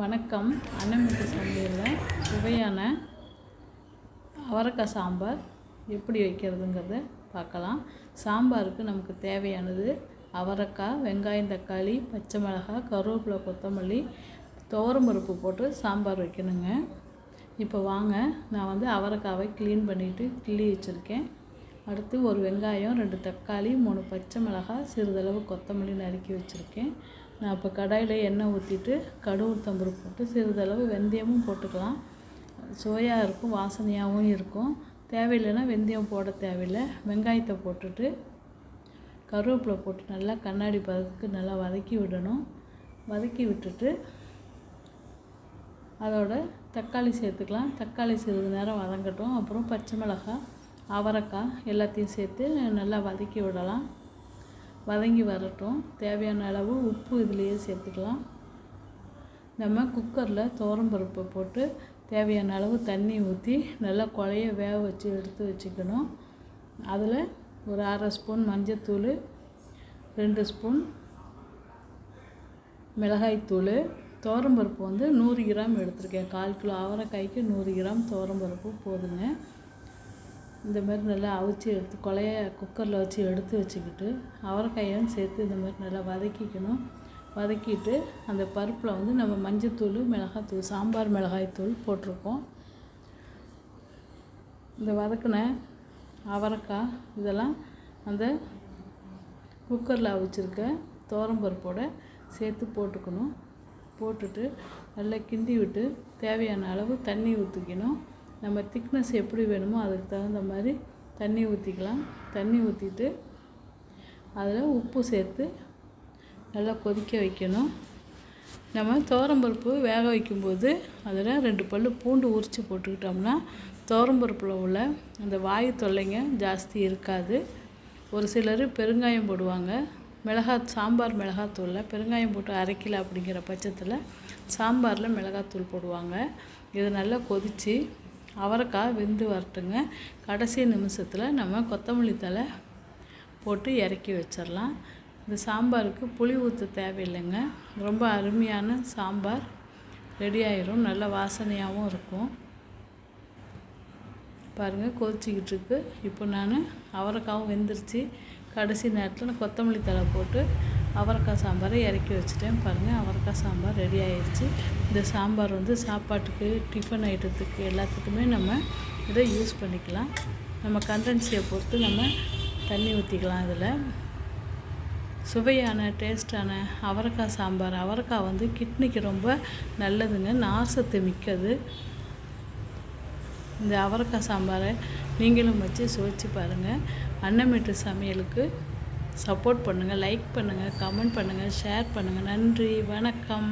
வணக்கம். அன்னமிட்டு சந்தையில் சுவையான அவரைக்காய் சாம்பார் எப்படி வைக்கிறதுங்கிறத பார்க்கலாம். சாம்பாருக்கு நமக்கு தேவையானது அவரைக்காய் வெங்காயம் தக்காளி பச்சை மிளகாய் கருவேப்பிலை கொத்தமல்லி துவரம்பருப்பு போட்டு சாம்பார் வைக்கணுங்க. இப்போ வாங்க நான் வந்து அவரைக்காவை க்ளீன் பண்ணிவிட்டு கிள்ளி வச்சுருக்கேன். அடுத்து ஒரு வெங்காயம் ரெண்டு தக்காளி மூணு பச்சை மிளகாய் சிறிதளவு கொத்தமல்லி நறுக்கி வச்சுருக்கேன். நான் இப்போ கடாயில் எண்ணெய் ஊற்றிட்டு கடுகு உளுத்தம்பருப்பு போட்டு சிறிதளவு வெந்தயமும் போட்டுக்கலாம். சுவையாக இருக்கும் வாசனையாகவும் இருக்கும். தேவையில்லைன்னா வெந்தயம் போட தேவையில்லை. வெங்காயத்தை போட்டுட்டு கருவேப்பிலை போட்டு நல்லா கண்ணாடி பதத்துக்கு நல்லா வதக்கி விடணும். வதக்கி விட்டுட்டு அதோட தக்காளி சேர்த்துக்கலாம். தக்காளி சிறிது நேரம் வதங்கட்டும். அப்புறம் பச்சை மிளகாய் அவரைக்காய் எல்லாத்தையும் சேர்த்து நல்லா வதக்கி விடலாம். வதங்கி வரட்டும். தேவையான அளவு உப்பு இதுலேயே சேர்த்துக்கலாம். நம்ம குக்கரில் துவரம்பருப்பை போட்டு தேவையான அளவு தண்ணி ஊற்றி நல்லா குழைய வேக வச்சு எடுத்து வச்சுக்கணும். அதில் ஒரு அரை ஸ்பூன் மஞ்சத்தூள் ரெண்டு ஸ்பூன் மிளகாய்த்தூள். துவரம்பருப்பு வந்து நூறு கிராம் எடுத்திருக்கேன். கால் கிலோ அவரைக்காய்க்கு நூறு கிராம் துவரம்பருப்பு போதுங்க. இந்த மாதிரி நல்லா அவிச்சு எடுத்து கொலைய குக்கரில் வச்சு எடுத்து வச்சுக்கிட்டு அவரைக்காயும் சேர்த்து இந்த மாதிரி நல்லா வதக்கிக்கணும். வதக்கிட்டு அந்த பருப்பில் வந்து நம்ம மஞ்சத்தூள் மிளகாத்தூள் சாம்பார் மிளகாய்த்தூள் போட்டிருக்கோம். இந்த வதக்கின அவரைக்காய் இதெல்லாம் அந்த குக்கரில் அவிச்சிருக்க பருப்போட சேர்த்து போட்டுக்கணும். போட்டுட்டு நல்லா கிண்டி விட்டு தேவையான அளவு தண்ணி ஊற்றிக்கணும் நம்ம திக்னஸ் எப்படி வேணுமோ அதுக்கு தகுந்த மாதிரி தண்ணி ஊற்றிக்கலாம் தண்ணி ஊற்றிட்டு அதில் உப்பு சேர்த்து நல்லா கொதிக்க வைக்கணும். நம்ம துவரம்பருப்பு வேக வைக்கும்போது அதில் ரெண்டு பல் பூண்டு உரித்து போட்டுக்கிட்டோம்னா துவரம்பருப்பில் உள்ள அந்த வாயு தொல்லைங்க ஜாஸ்தி இருக்காது. ஒரு சிலர் பெருங்காயம் போடுவாங்க. மிளகாய் சாம்பார் மிளகாத்தூளில் பெருங்காயம் போட்டு அரைக்கல அப்படிங்கிற பட்சத்தில் சாம்பாரில் மிளகாத்தூள் போடுவாங்க. இது நல்லா கொதித்து அவரைக்காய் வெந்து வரட்டுங்க. கடைசி நிமிஷத்தில் நம்ம கொத்தமல்லி தழை போட்டு இறக்கி வச்சிடலாம் இந்த சாம்பாருக்கு புளி ஊற்ற தேவையில்லைங்க. ரொம்ப அருமையான சாம்பார். ரெடி ஆயிரும். நல்ல வாசனையாகவும் இருக்கும். பாருங்கள் கொதிச்சிக்கிட்டு இருக்கு. இப்போ நான் அவரைக்காவும் வெந்துருச்சு. கடைசி நேரத்தில் நான் கொத்தமல்லி தழை போட்டு அவரைக்காய் சாம்பாரை இறக்கி வச்சுட்டேன் பாருங்கள் அவரைக்காய் சாம்பார் ரெடி ஆயிடுச்சு இந்த சாம்பார் வந்து சாப்பாட்டுக்கு டிஃபன் ஐட்டத்துக்கு எல்லாத்துக்குமே நம்ம இதை யூஸ் பண்ணிக்கலாம். நம்ம கண்டன்சியை பொறுத்து நம்ம தண்ணி ஊற்றிக்கலாம் இதில். சுவையான டேஸ்டான அவரைக்காய் சாம்பார். அவரைக்காய் வந்து கிட்னிக்கு ரொம்ப நல்லதுங்க. நார்சத்து மிக்கது. இந்த அவரைக்காய் சாம்பாரை நீங்களும் வச்சு சுவைச்சு பாருங்கள் அன்னமேட்டு சமையலுக்கு சப்போர்ட் பண்ணுங்கள் லைக் பண்ணுங்கள் கமெண்ட் பண்ணுங்கள் ஷேர் பண்ணுங்கள் நன்றி வணக்கம்.